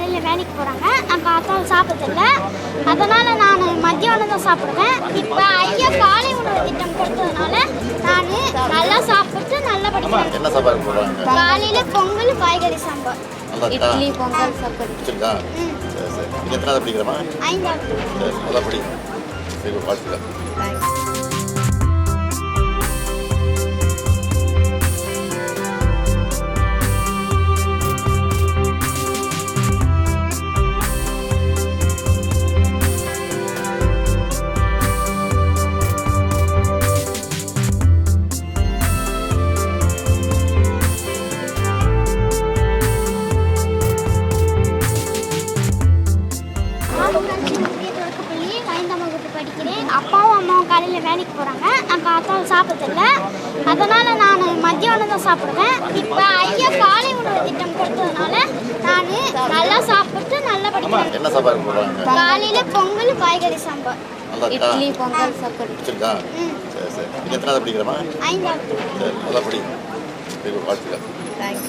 காலையில் வேலைக்கு போகிறாங்க நான் காத்தாலும் சாப்பிட்டதில்ல அதனால் நான் மத்தியானம் தான் சாப்பிடுவேன். இப்போ ஐயா காலை உணவு திட்டம் கொடுத்ததுனால நான் நல்லா சாப்பிட்டு நல்லா படிக்கிறேன். என்ன சாப்பாடு போடுறாங்க? காலையில் பொங்கல் காய்கறி சாம்பார். இட்லி பொங்கல் சாப்பாடு. பிடிச்சிருக்கா ம். சரி சரி. எத்தனாவது படிக்கிறமா ஐந்தாவது. நல்லா படி. சரி வாழ்த்துக்கள். ஆளுநர் அப்பாவும் அம்மாவும் காலையில் வேலைக்கு போகிறாங்க நான் காத்தாலும் சாப்பிட்டதில்ல அதனால் நான் மத்தியானம் தான் சாப்பிடுவேன். இப்போ ஐயா காலை உணவு திட்டம் கொடுத்ததுனால நான் நல்லா சாப்பிட்டு நல்லா படிக்கிறேன். என்ன சாப்பாடு போடுறாங்க? காலையில் பொங்கல் காய்கறி சாம்பார். இட்லி பொங்கல் சாப்பாடு. பிடிச்சிருக்கா ம். சரி சரி. எத்தனாவது படிக்கிறமா ஐந்தாவது. சரி நல்லா படி. சரி வாழ்த்துக்கள். தேங்க்ஸ்